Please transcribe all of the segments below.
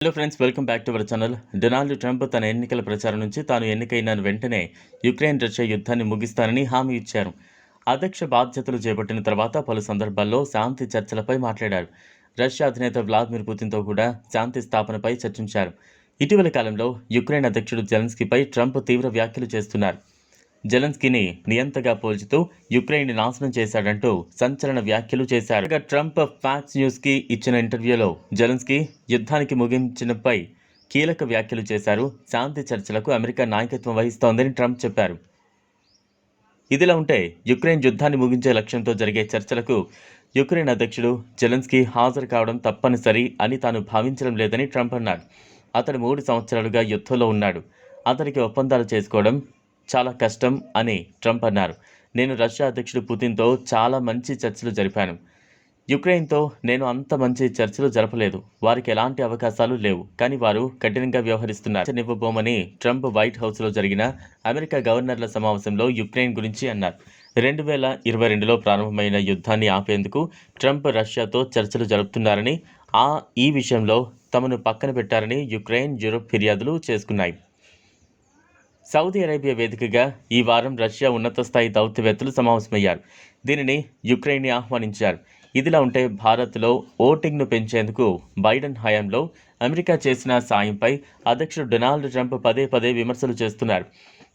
Hello friends welcome back to our channel Donald Trump తన ఎన్నికల ప్రచారం నుంచి తాను ఎన్నికైన వెంటనే యుక్రెయిన్ రష్యా యుద్ధాన్ని ముగిస్తానని హామీ ఇచ్చారు. అధ్యక్ష బాధ్యతలు చేపట్టిన తర్వాత పలు సందర్భాల్లో శాంతి చర్చలపై మాట్లాడారు. రష్యా అధినేత వ్లాదిమిర్ పుతిన్తో కూడా శాంతి స్థాపనపై చర్చించారు. ఇటీవల కాలంలో యుక్రెయిన్ అధ్యక్షుడు జెలెన్స్కీపై ట్రంప్ తీవ్ర వ్యాఖ్యలు చేస్తున్నారు. జెలెన్స్కీని నియంతగా పోల్చుతూ యుక్రెయిన్ నాశనం చేశాడంటూ సంచలన వ్యాఖ్యలు చేశారు. ట్రంప్ ఫ్యాక్స్ న్యూస్కి ఇచ్చిన ఇంటర్వ్యూలో జెలెన్స్కీ యుద్ధానికి ముగించినపై కీలక వ్యాఖ్యలు చేశారు. శాంతి చర్చలకు అమెరికా నాయకత్వం వహిస్తోందని ట్రంప్ చెప్పారు. ఇదిలా ఉంటే యుక్రెయిన్ యుద్ధాన్ని ముగించే లక్ష్యంతో జరిగే చర్చలకు యుక్రెయిన్ అధ్యక్షుడు జెలెన్స్కీ హాజరు కావడం తప్పనిసరి అని తాను భావించడం లేదని ట్రంప్ అన్నాడు అతడు మూడు సంవత్సరాలుగా యుద్ధంలో ఉన్నాడు. అతనికి ఒప్పందాలు చేసుకోవడం చాలా కష్టం అని ట్రంప్ అన్నారు. నేను రష్యా అధ్యక్షుడు పుతిన్తో చాలా మంచి చర్చలు జరిపాను. యుక్రెయిన్తో నేను అంత మంచి చర్చలు జరపలేదు. వారికి ఎలాంటి అవకాశాలు లేవు. కానీ వారు కఠినంగా వ్యవహరిస్తున్నారు. నివ్వబోమని ట్రంప్ వైట్ హౌస్లో జరిగిన అమెరికా గవర్నర్ల సమావేశంలో యుక్రెయిన్ గురించి అన్నారు. రెండు వేల ఇరవై రెండులో ప్రారంభమైన యుద్ధాన్ని ఆపేందుకు ట్రంప్ రష్యాతో చర్చలు జరుపుతున్నారని ఆ ఈ విషయంలో తమను పక్కన పెట్టారని యుక్రెయిన్ యూరోప్ ఫిర్యాదులు చేసుకున్నాయి. సౌదీ అరేబియా వేదికగా ఈ వారం రష్యా ఉన్నత స్థాయి దౌత్యవేత్తలు సమావేశమయ్యారు. దీనిని యుక్రెయిన్ని ఆహ్వానించారు. ఇదిలా ఉంటే భారత్లో ఓటింగ్ను పెంచేందుకు బైడెన్ హయాంలో అమెరికా చేసిన సాయంపై అధ్యక్షుడు డొనాల్డ్ ట్రంప్ పదే పదే విమర్శలు చేస్తున్నారు.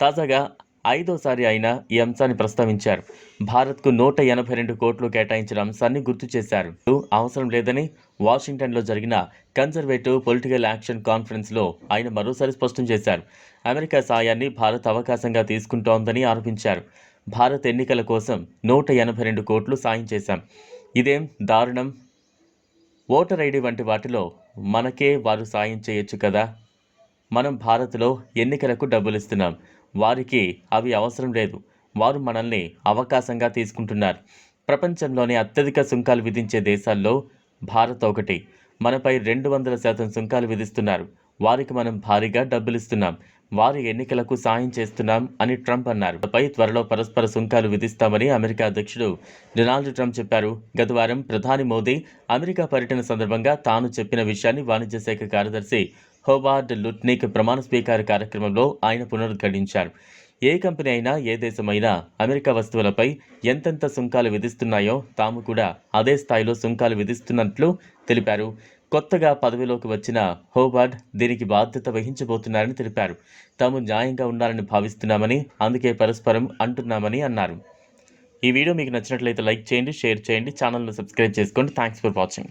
తాజాగా ఐదోసారి ఆయన ఈ అంశాన్ని ప్రస్తావించారు. భారత్కు నూట ఎనభై రెండు కోట్లు కేటాయించిన అంశాన్ని గుర్తు చేశారు. అవసరం లేదని వాషింగ్టన్లో జరిగిన కన్జర్వేటివ్ పొలిటికల్ యాక్షన్ కాన్ఫరెన్స్లో ఆయన మరోసారి స్పష్టం చేశారు. అమెరికా సాయాన్ని భారత్ అవకాశంగా తీసుకుంటోందని ఆరోపించారు. భారత్ ఎన్నికల కోసం నూట ఎనభై రెండు కోట్లు సాయం చేశాం. ఇదేం దారుణం? ఓటర్ ఐడి వంటి వాటిలో మనకే వారు సాయం చేయొచ్చు కదా? మనం భారత్లో ఎన్నికలకు డబ్బులు ఇస్తున్నాం వారికి అవి అవసరం లేదు. వారు మనల్ని అవకాశంగా తీసుకుంటున్నారు. ప్రపంచంలోనే అత్యధిక సుంకాలు విధించే దేశాల్లో భారత్ ఒకటి. మనపై రెండు వందల శాతం సుంకాలు విధిస్తున్నారు. వారికి మనం భారీగా డబ్బులు ఇస్తున్నాం వారి ఎన్నికలకు సాయం చేస్తున్నాం అని ట్రంప్ అన్నారు. పై త్వరలో పరస్పర సుంకాలు విధిస్తామని అమెరికా అధ్యక్షుడు డొనాల్డ్ ట్రంప్ చెప్పారు. గత వారం ప్రధాని మోదీ అమెరికా పర్యటన సందర్భంగా తాను చెప్పిన విషయాన్ని వాణిజ్య శాఖ కార్యదర్శి హోబార్డ్ లుట్నిక్ ప్రమాణ స్వీకార కార్యక్రమంలో ఆయన పునరుద్ఘాటించారు. ఏ కంపెనీ అయినా ఏ దేశమైనా అమెరికా వస్తువులపై ఎంతెంత సుంకాలు విధిస్తున్నాయో తాము కూడా అదే స్థాయిలో సుంకాలు విధిస్తున్నట్లు తెలిపారు. కొత్తగా పదవిలోకి వచ్చిన హోబార్డ్ దీనికి బాధ్యత వహించబోతున్నారని తెలిపారు. తాము న్యాయంగా ఉండాలని భావిస్తున్నామని అందుకే పరస్పరం అంటున్నామని అన్నారు. ఈ వీడియో మీకు నచ్చినట్లయితే లైక్ చేయండి షేర్ చేయండి ఛానల్ను సబ్స్క్రైబ్ చేసుకోండి. Thanks for watching.